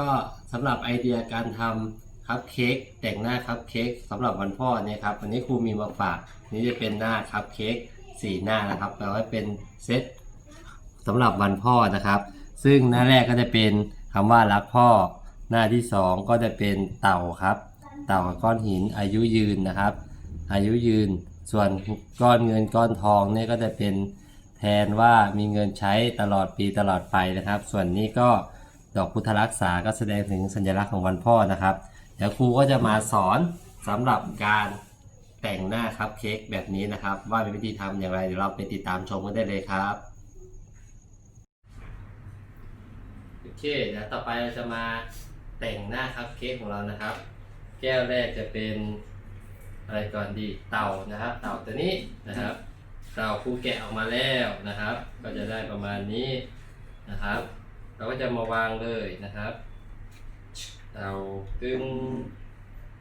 ก็สำหรับไอเดียการทำคัพเค้กแต่งหน้าคัพเค้กสำหรับวันพ่อเนี่ยครับวันนี้ครูมีมาฝากนี่จะเป็นหน้าคัพเค้กสี่หน้านะครับแปลว่าเป็นเซตสำหรับวันพ่อนะครับ ซึ่งหน้าแรกก็จะเป็นคำว่ารักพ่อ หน้าที่สองก็จะเป็นเต่าครับ เต่าก้อนหินอายุยืนนะครับ อายุยืนส่วนก้อนเงินก้อนทองเนี่ยก็จะเป็นแทนว่ามีเงินใช้ตลอดปีตลอดไปนะครับ ส่วนนี้ก็ ดอกพุทธรักษาก็แสดงถึงสัญลักษณ์ของวันพ่อนะครับ เดี๋ยวครูก็จะมาสอนสำหรับการแต่งหน้าคัพเค้กแบบนี้นะครับ ว่ามีวิธีทำอย่างไรเดี๋ยวเราไปติดตามชมกันได้เลยครับโอเคเดี๋ยวต่อไปเราจะมาแต่งหน้าคัพเค้กของเรานะครับ แก้วแรกจะเป็นอะไรก่อนดีเต่านะครับ เต่าตัวนี้นะครับ เต่าครูแกะออกมาแล้วนะครับ ก็จะได้ประมาณนี้นะครับ เราก็จะมาวางเลยนะครับ เตาตึง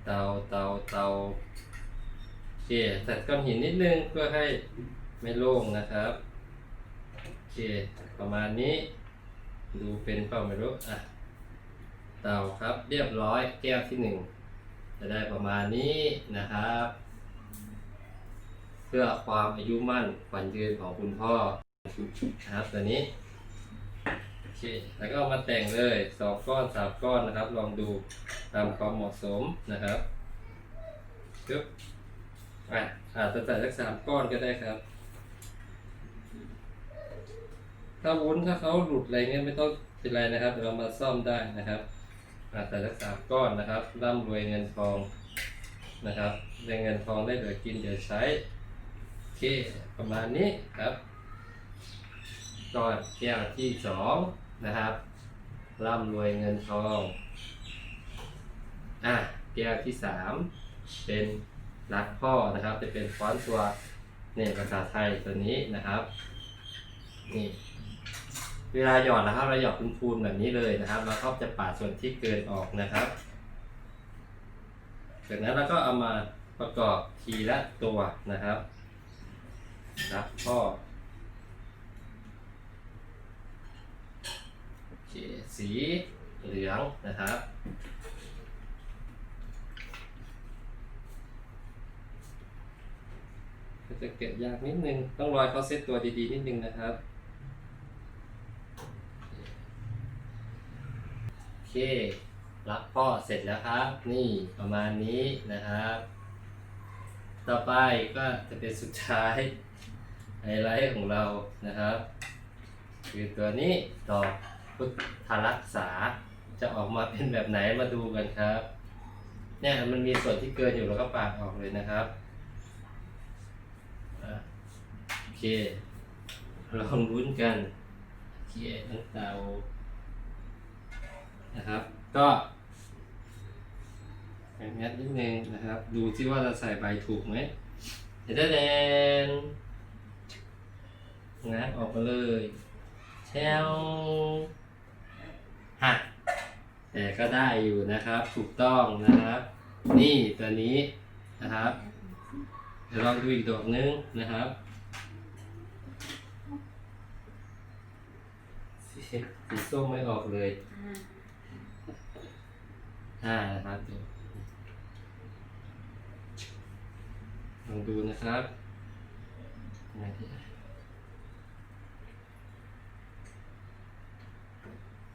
เตาเตาเตาโอเคใส่ก้อนหินนิดนึงเพื่อให้ไม่โล่งนะครับโอเคประมาณนี้ ดูเป็นเปล่าไม่รู้อะเตาครับเรียบร้อยแก้วที่หนึ่งจะได้ประมาณนี้นะครับ เพื่อความอายุมั่นขวัญยืนของคุณพ่อนะครับตัวนี้ เค แล้วก็ามาแต่งเลยสองก้อนสามก้อนนะครับ ลองดูตามความเหมาะสมนะครับปึ๊บอะอาจจะใส่สักสามก้อนก็ได้ครับ ถ้าวุ้นถ้าเขาหลุดอะไรเงี้ยไม่ต้องเป็นไรนะครับเรามาซ่อมได้นะครับอาจจะสักสามก้อนนะครับร่ำรวยเงินทองนะครับได้เงินทองได้เหลือกินเหลือใช้โอเคประมาณนี้ครับก้อนแก้วที่สอง นะครับร่ำรวยเงินทอง อะแก้วที่สามเป็นรักพ่อนะครับ จะเป็นฟอนต์ตัวเนี่ยภาษาไทยตัวนี้นะครับนี่เวลาหยอดนะครับ เราหยอดพูนแบบนี้เลยนะครับแล้วก็จะปาดส่วนที่เกินออกนะครับ จากนั้นเราก็เอามาประกอบทีละตัวนะครับรักพ่อเค สีเหลืองนะครับ ก็จะเก็บยากนิดนึง ต้องรอยเขาเซตตัวดีๆ นิดนึงนะครับ โอเค รับพ่อเสร็จแล้วครับ นี่ประมาณนี้นะครับ ต่อไปก็จะเป็นสุดท้ายไฮไลท์ของเรานะครับ คือตัวนี้ดอก พุทธรักษาจะออกมาเป็นแบบไหนมาดูกันครับ เนี่ยมันมีส่วนที่เกินอยู่แล้วก็ปาดออกเลยนะครับโอเคลองรุ้นกันโอเคตั้งเตานะครับก็แอบแอดนิดนึงนะครับ ดูที่ว่าเราใส่ใบถูกไหมเดี๋ยวแดนง้างออกมาเลยแชว หัก แต่ก็ได้อยู่นะครับ ถูกต้องนะครับ นี่ตัวนี้นะครับ เดี๋ยวลองดูอีกดอกนึงนะครับสีส้มไม่ออกเลยอ่านะครับดูลองดูนะครับไหนที่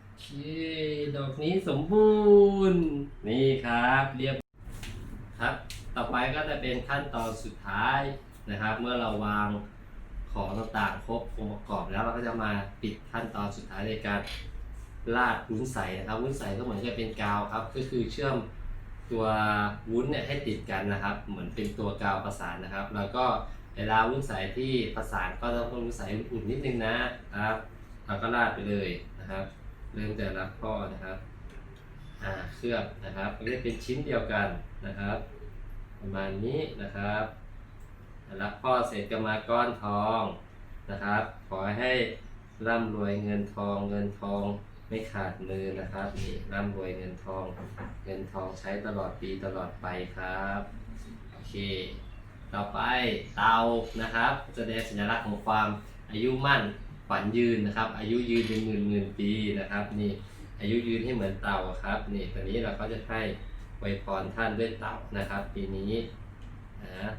โอเค ดอกนี้สมบูรณ์ นี่ครับเรียบครับ ต่อไปก็จะเป็นขั้นตอนสุดท้ายนะครับ เมื่อเราวางของต่างๆครบองค์ประกอบแล้วเราก็จะมาปิดขั้นตอนสุดท้ายในการราดวุ้นใสนะครับวุ้นใสก็เหมือนจะเป็นกาวครับ ก็คือเชื่อมตัววุ้นเนี่ยให้ติดกันนะครับ เหมือนเป็นตัวกาวประสานนะครับ แล้วก็เวลาวุ้นใสที่ประสานก็ต้องเป็นวุ้นใสอุ่นนิดนึงนะครับ เราก็ราดไปเลยนะครับ เริ่มจากรับพ่อนะครับอ่าเคลือบนะครับเรียกเป็นชิ้นเดียวกันนะครับ ประมาณนี้นะครับรับพ่อเสร็จก็มาก้อนทองนะครับ ขอให้ร่ำรวยเงินทองเงินทองไม่ขาดมือนะครับนี่ร่ำรวยเงินทอง เงินทองใช้ตลอดปีตลอดไปครับโอเค ต่อไปเตานะครับ แสดงสัญลักษณ์ของความอายุมั่น ขวัญยืนนะครับ อายุยืนเป็นหมื่นหมื่นปีนะครับ นี่อายุยืนให้เหมือนเต่าครับ นี่ตอนนี้เราก็จะให้ไวพรท่านด้วยเต่านะครับ ปีนี้นะ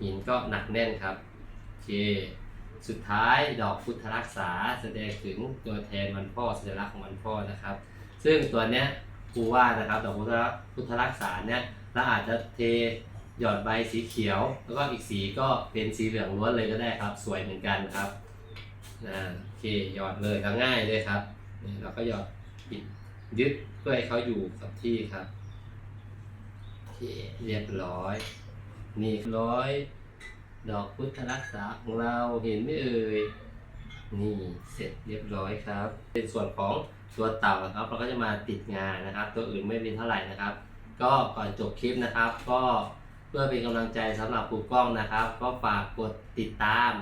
หินก็หนักแน่นครับโอเคสุดท้ายดอกพุทธรักษาแสดงถึงตัวแทนวันพ่อสัญลักษณ์ของวันพ่อนะครับ ซึ่งตัวเนี้ยครูว่านะครับดอกพุทธพุทธรักษาเนี่ยเราอาจจะเทหยอดใบสีเขียว แล้วก็อีกสีก็เป็นสีเหลืองล้วนเลยก็ได้ครับ สวยเหมือนกันครับ นะโอเคหยอดเลยก็ง่ายเลยครับนี่เราก็หยอดปิดยึดเพื่อให้เขาอยู่กับที่ครับโอเคเรียบร้อย นี่ร้อย ดอกพุทธรักษาของเราเห็นไหมเอ่ยนี่เสร็จเรียบร้อยครับ เป็นส่วนของตัวเต่านะครับ เราก็จะมาติดงานนะครับ ตัวอื่นไม่เป็นเท่าไหร่นะครับ ก็ก่อนจบคลิปนะครับ ก็เพื่อเป็นกำลังใจสำหรับครูกล้องนะครับ ก็ฝากกดติดตาม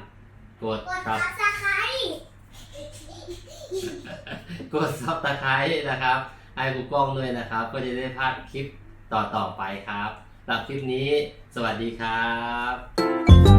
กดกดครับซับสไครต์กดซับสไครต์นะครับให้ครูกล้องด้วยนะครับ ก็จะได้พลาดคลิปต่อๆไปครับสำหรับคลิปนี้ สวัสดีครับ